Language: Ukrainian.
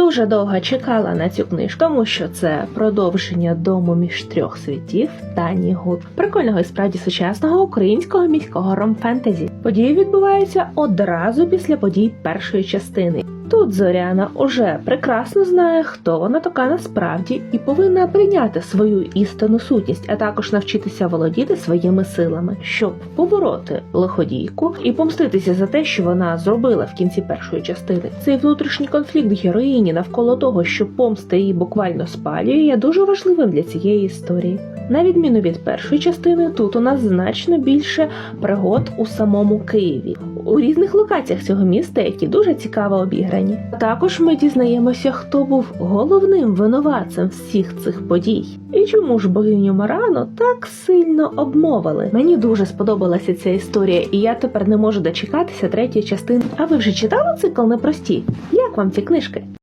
Дуже довго чекала на цю книжку, тому що це продовження дому між трьох світів Тані Гуд. Прикольного і справді сучасного українського міського ром-фентезі. Події відбуваються одразу після подій першої частини. Тут Зоряна уже прекрасно знає, хто вона така насправді, і повинна прийняти свою істинну сутність, а також навчитися володіти своїми силами, щоб побороти лиходійку і помститися за те, що вона зробила в кінці першої частини. Цей внутрішній конфлікт героїні навколо того, що помста її буквально спалює, є дуже важливим для цієї історії. На відміну від першої частини, тут у нас значно більше пригод у самому Києві, у різних локаціях цього міста, які дуже цікаво обіграні. Також ми дізнаємося, хто був головним винуватцем всіх цих подій. І чому ж богиню Марану так сильно обмовили? Мені дуже сподобалася ця історія, і я тепер не можу дочекатися третьої частини. А ви вже читали цикл непрості? Як вам ці книжки?